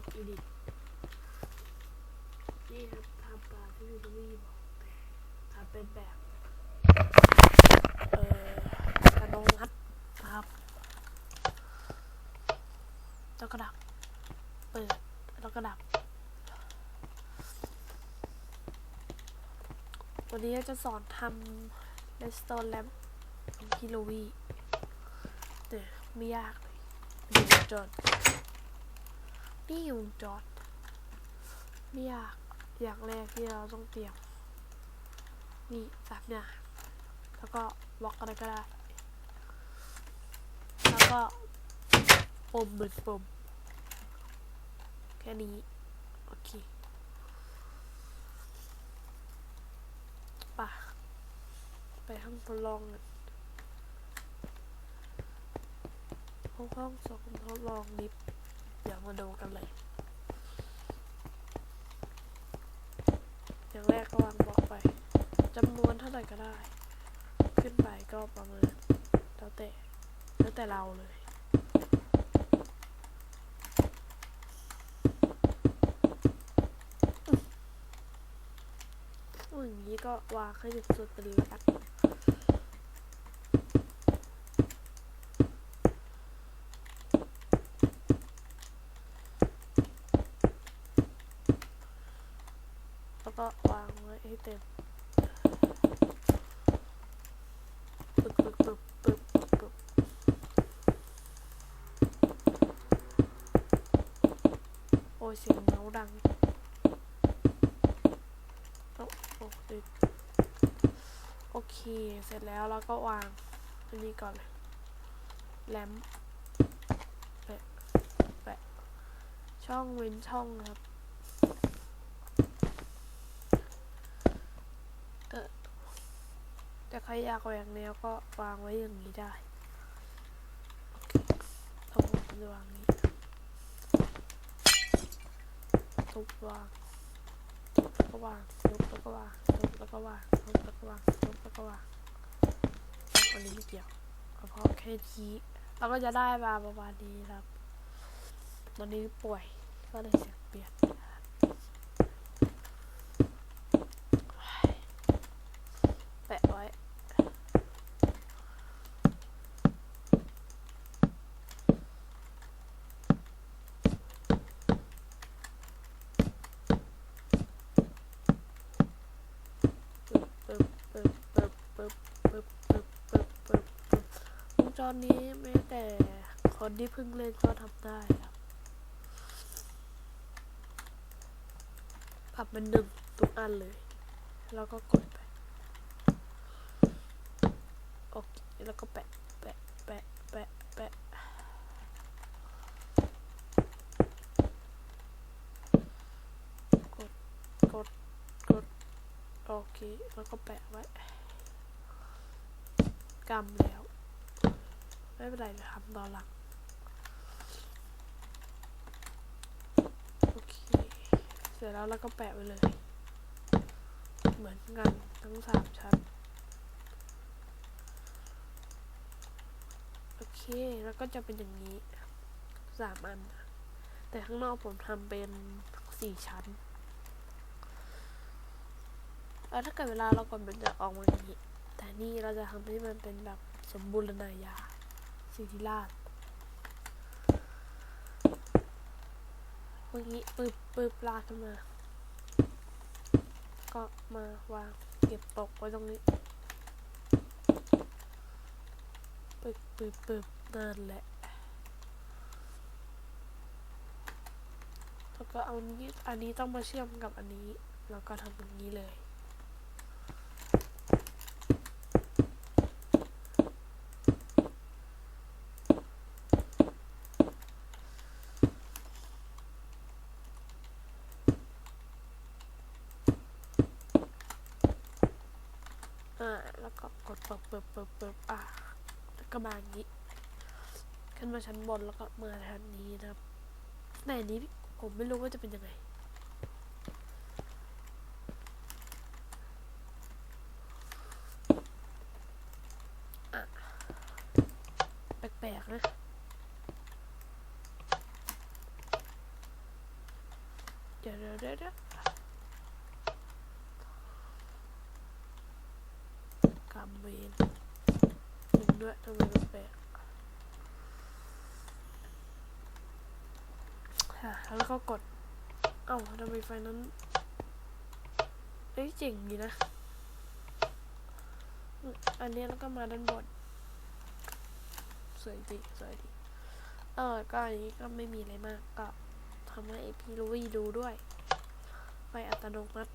ดอีดิทนี่ครับทำตาที่วิลวี่บอกแต่ทำเป็นแบบ เอ่อกระดงงัดนะครับแล้วก็ดับ เปิด แล้วก็ดับ วันนี้จะสอนทำ redstone lamp ของฮิโลวีแต่ไม่ยากเลยมีวงจร นี่วงจรไม่อยากอยางแรกที่เราต้องเตรียม นี่สามอย่างแล้วก็บล็อกอะไรก็ได้ แล้วก็ปมเหมือนปมแค่นี้ โอเคป่ะไปห้องทดลองกันห้องห้องสองทดลองลิฟต์ ดี๋ยวมาดูกันเลยอย่างแรกก็วางบล็อกไปจำนวนเท่าไหร่ก็ได้ ขึ้นไปก็ประมาณแล้วแต่แล้วแต่เราเลยอย่างนี้ก็วางให้ถึงสุดไปเลยละกันแล้ว ก็วางไว้ให้เต็มปึ๊บปึ๊บปึ๊บปึ๊บปึ๊บโอ้ยเสียงเมาดังโอ้โอ้ติดโอเค เสร็จแล้วเราก็วางอันนี้ก่อนเลยแลมแปะแปะช่องเว้นช่องครับ เออ แต่ใครอยากแหวกแนวก็วางไว้อย่างนี้ได้ทั้งหมดจะวางนี้ทุบวางแล้วก็วางทุบแล้วก็วางทุบแล้วก็วางทุบแล้วก็วางทุบแล้วก็วางอันนี้ไม่เกี่ยวเอาเพราะแค่ทีเราก็จะได้มาประมาณนี้ครับ ตอนนี้ป่วยก็เลยเสียงเปลี่ยน จรนี้แม้แต่คนที่เพิ่งเล่นก็ทำได้ครับปรับเป็นหนึ่งทุกอันเลย แล้วก็กดไปโอเคแล้วก็แปะแปะแปะแปะแปะกดกดกดโอเคแล้วก็แปะไว้กำแล้ว ไม่เป็นไรเดี๋ยวทำตอนหลังโอเค เสร็จแล้วเราก็แปะไว้เลย เหมือนกันทั้งสามชั้น โอเค แล้วก็จะเป็นอย่างนี้สามอัน แต่ข้างนอกผมทำเป็นสี่ชั้นแล้วถ้าเกิดเวลาเรากดมันจะออกมาอย่างนี้ แต่นี่เราจะทำให้มันเป็นแบบสมบูรณาญา สิทธิราชเมื่อกี้ปึบปึบลากขึ้นมา ก็มาวางเก็บตกไว้ตรงนี้ปึบปึบปึบนั่นแหละ แล้วก็เอานี้อันนี้ต้องมาเชื่อมกับอันนี้ แล้วก็ทำอย่างนี้เลย อ่าแล้วก็กดเปิบเปิบเปิบเปิบอ่าแล้วก็มาอย่างนี้ ขึ้นมาชั้นบนแล้วก็มาทางนี้นะครับในนี้ผมไม่รู้ว่าจะเป็นยังไงแปลกๆนะดี๋ยวเดี๋ยวกำ เวนหนึ่งด้วยทำไมมันแปลกอะแล้วก็กด เอ้าทำไมไฟนั้นเอ้ยเจ๋งดีนะ อันนี้แล้วก็มาด้านบนสวยดีสวยดีเออก็อันนี้ก็ไม่มีอะไรมากก็ทำให้พี่ลุยดูด้วย ไฟอัตโนมัติ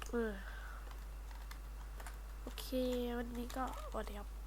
เออ โอเค วันนี้ก็สวัสดีครับ